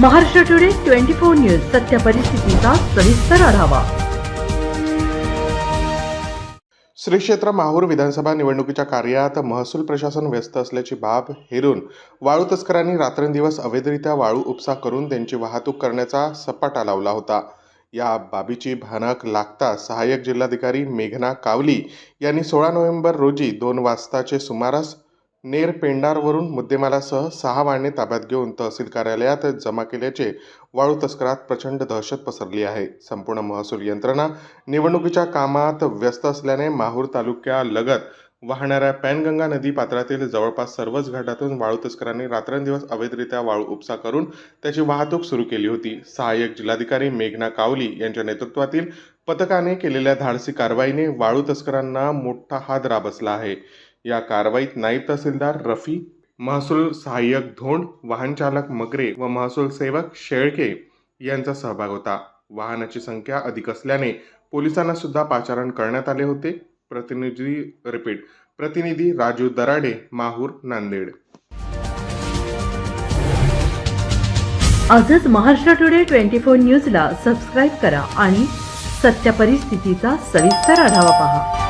Maharashtra today twenty four news सत्य परिस्थितीचा सविस्तर आढावा. श्री क्षेत्र माहूर विधानसभा निवडणुकीच्या कार्यात महसूल प्रशासन व्यस्त असल्याची बाब हेरून वाळू तस्करांनी रात्रंदिवस अवैधरित्या वाळू उपसा करून त्यांची वाहतूक करण्याचा सपाटा लावला होता. या बाबीची भनक लागता सहाय्यक जिल्हाधिकारी मेघना कावली यांनी सोळा नोव्हेंबर रोजी दोन वाजताचे सुमारास नेर पेंडारवरून मुद्देमालासह सहा वाहने ताब्यात घेऊन तहसील कार्यालयात जमा केल्याचे वाळू तस्करात प्रचंड दहशत पसरली आहे. संपूर्ण महसूल यंत्रणा निवडणुकीच्या कामात व्यस्त असल्याने माहूर तालुक्यालगत वाहणाऱ्या पॅनगंगा नदी पात्रातील जवळपास सर्वच घाटातून वाळू तस्करांनी रात्रंदिवस अवैधरित्या वाळू उपसा करून त्याची वाहतूक सुरू केली होती. सहाय्यक जिल्हाधिकारी मेघना कावली यांच्या नेतृत्वातील पथकाने केलेल्या धाडसी कारवाईने वाळू तस्करांना मोठा हादरा बसला आहे. या कारवाईत नाईब तहसीलदार रफी महसूल सहाय्यक धोंड वाहन चालक मगरे व महसूल सेवक शेळके यांचा सहभाग होता. वाहनाची संख्या अधिक असल्याने पोलिसांना सुद्धा पाचारण करण्यात आले होते. प्रतिनिधी रिपीट प्रतिनिधी राजू दराडे माहूर नांदेड. आजच महाराष्ट्र टुडे ट्वेंटी फोर न्यूजला सबस्क्राईब करा आणि सत्य परिस्थितीचा सविस्तर आढावा पहा.